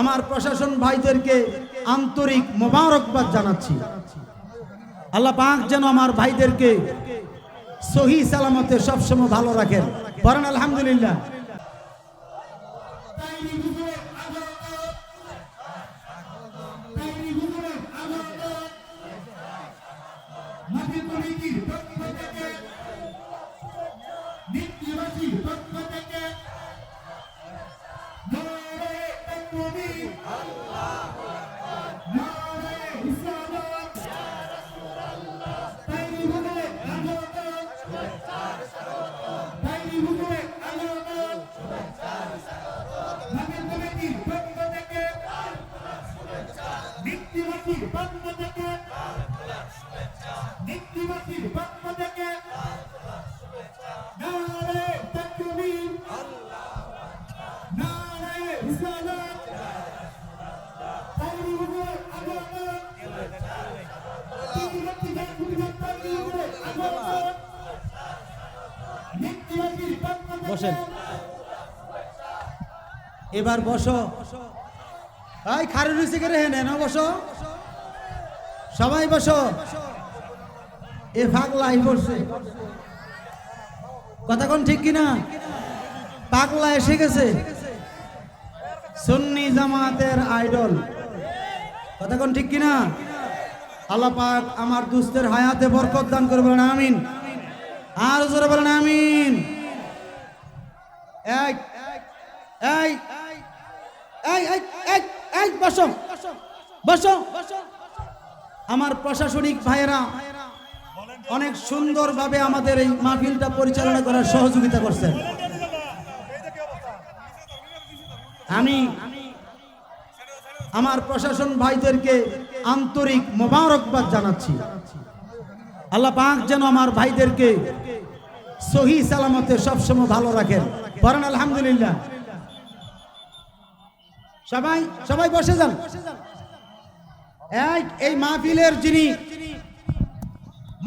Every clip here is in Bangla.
আমার প্রশাসন ভাইদেরকে আন্তরিক মোবারকবাদ জানাচ্ছি। আল্লাহ পাক যেন আমার ভাইদেরকে সহি সালামতে সবসময় ভালো রাখেন। বলেন আলহামদুলিল্লাহ। নিত্যবাসীর বসেন। এবার বসো। এই খারু রুচি করে হে নেন বসো। সবাই বসো। এ পাগলাই পড়ছে কথা কোন ঠিক কিনা? পাগলা এসে গেছে। সুন্নি জামাতের আইডল। কথা কোন ঠিক কিনা? আল্লাহ পাক আমার দুস্থের হায়াতে বরকত দান করে আমিন। আর জোরে বলেন, আমিন। এই এই আমার প্রশাসনিক ভাইয়েরা, অনেক সুন্দরভাবে আমাদের এই মাহফিলটা পরিচালনা করার সহযোগিতা করছেন। আমি আমার প্রশাসন ভাইদেরকে আন্তরিক মোবারকবাদ জানাচ্ছি। আল্লাহ পাক যেন আমার ভাইদেরকে সহি সালামতে সবসময় ভালো রাখেন। বলেন আলহামদুলিল্লাহ। সবাই সবাই বসে যান। এই মাহফিলের যিনি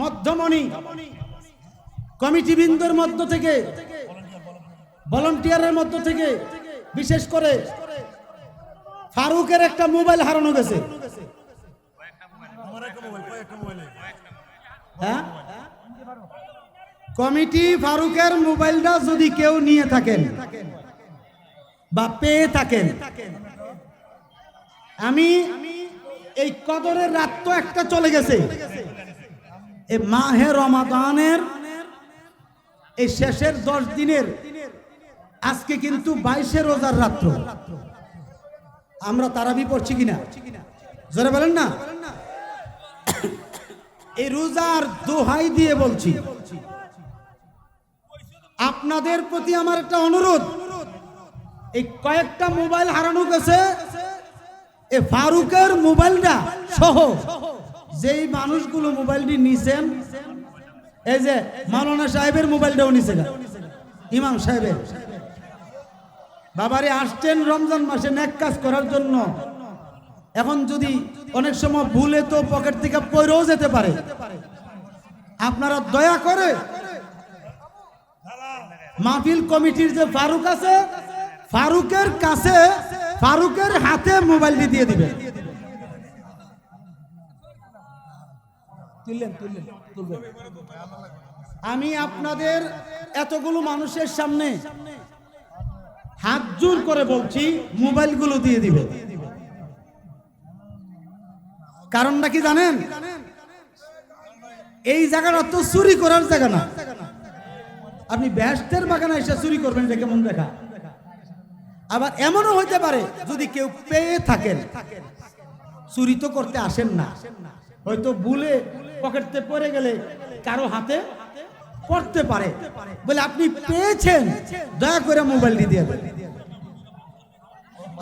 মধ্যমণি কমিটি বৃন্দর মধ্য থেকে ভলান্টিয়ারের মধ্য থেকে, বিশেষ করে ফারুকের একটা মোবাইল হারানো গেছে। হ্যাঁ? কমিটি ফারুকের মোবাইলটা যদি কেউ নিয়ে থাকেন বা পেয়ে থাকেন, আমি এই কদরের রাত তো একটা চলে গেছে। এই মাহে রমাদানের এই শেষের দশ দিনের, আজকে কিন্তু বাইশে রোজার রাত্র। আমরা তারাবি পড়ছি কিনা? জোরে বলেন না? এই রোজার দোহাই দিয়ে বলছি। আপনাদের প্রতি আমার একটা অনুরোধ। এই কয়েকটা মোবাইল হারানো গেছে। এ ফারুকের মোবাইলটা সহ। যেই মানুষগুলো মোবাইলটি নিছেন, এই যে মাওলানা সাহেবের মোবাইলটাও নিছে। ইমাম সাহেবের। বাবারে, আসছেন রমজান মাসে নেক কাজ করার জন্য। এখন যদি অনেক সময় ভুলে তো পকেট থেকে পয়রেও যেতে পারে। আপনারা দয়া করে মাহফিল কমিটির যে ফারুক আছে, ফারুকের কাছে, ফারুকের হাতে মোবাইলটি দিয়ে তুলবেন। আমি আপনাদের এতগুলো মানুষের সামনে হাত জোর করে বলছি, মোবাইলগুলো দিয়ে দিবে। কারণটা কি জানেন? এই জায়গাটা তো চুরি করার জায়গা না। আপনি ব্যস্তের বাগানে এসে চুরি করবেন, এটা কেমন দেখা আবার এমনও হইতে পারে, যদি কেউ পেয়ে থাকেন, চুরি তো করতে আসেন না। হয়তো ভুলে পকেটতে পড়ে গেলে কারও হাতে পড়তে পারে। বলে আপনি পেয়েছেন, দয়া করে মোবাইলটি দিয়ে দেন।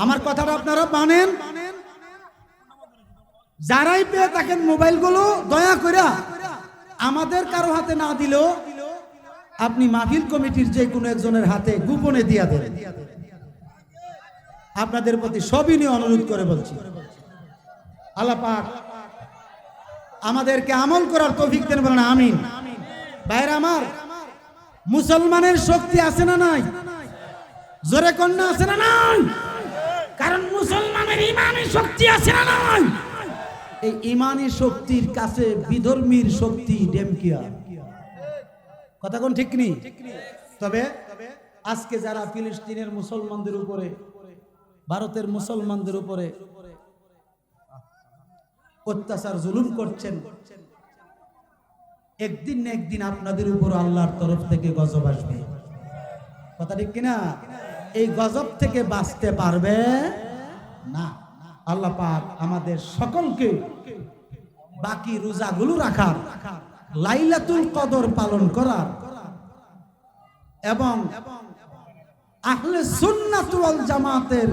আমার কথাটা আপনারা মানেন? যারাই পেয়ে থাকেন মোবাইলগুলো, দয়া করে আমাদের কারও হাতে না দিলেও আপনি মাহফিল কমিটির যে কোনো একজনের হাতে গোপনে দিয়া দেন। আপনাদের প্রতি সবই নিয়ে অনুরোধ করে বলছি। আল্লাহ পাক আমাদেরকে আমল করার তৌফিক দেন বলেন, আমিন। ভাইরা আমার, মুসলমানের শক্তি আছে না নাই? জোরে কন্যা আছে না নাই? কারণ মুসলমানের ইসলামের ইমানি শক্তি আছে না নয় এই ইমানি শক্তির কাছে বিধর্মীর শক্তি ডেমকিয়া। কথা কোন ঠিক নেই? তবে আজকে যারা ফিলিস্তিনের মুসলমানদের উপরে, ভারতের মুসলমানদের উপরে অত্যাচার, জুলুম করছেন, একদিন না একদিন আপনাদের উপর আল্লাহর তরফ থেকে গজব আসবে। কথা ঠিক কিনা? এই গজব থেকে বাঁচতে পারবে না। আল্লাহ পাক আমাদের সকলকে বাকি রোজাগুলো রাখার লাইলাতুল কদর পালন করার এবং আহলে সুন্নাত ওয়াল জামাতের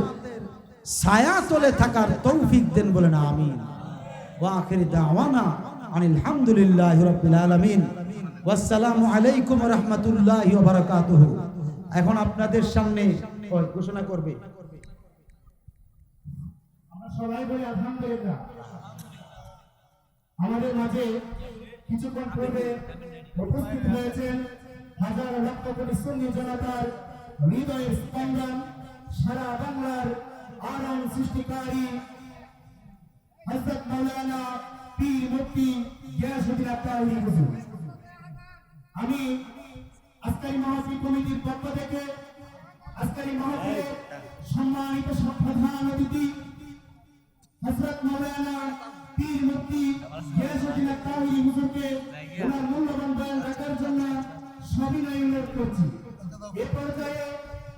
ছায়া তলে থাকার তৌফিক দেন বলেন, আমিন। ওয়া আখির দাওয়ানা আনিল হামদুলিল্লাহি রাব্বিল আলামিন। ওয়াসসালামু আলাইকুম ওয়া রাহমাতুল্লাহি ওয়া বারাকাতুহু। এখন আপনাদের সামনে ওই ঘোষণা করবে? আমরা সবাই বলি আলহামদুলিল্লাহ। আমাদের মাঝে কিছুক্ষণ পূর্বে উপস্থিত হয়েছেন হাজার লক্ষ সুন্নি জনতার হৃদয়ের স্পন্দন সারা বাংলার আলম সৃষ্টিকারী হজরত মৌলানা মুক্তি গিয়াসুদ্দিন আমি আজকারি মহাসির কমিটির পক্ষ থেকে আজকারি মহাসিরের সম্মানিত প্রধান অতিথি হযরত মাওলানা পীর মুক্তি গিয়াসউদ্দিন কাউরি হুজুরকে ওনার মূল্যবান বয়ান রাখার জন্য সবিনয় অনুরোধ করছি এ পর্যায়ে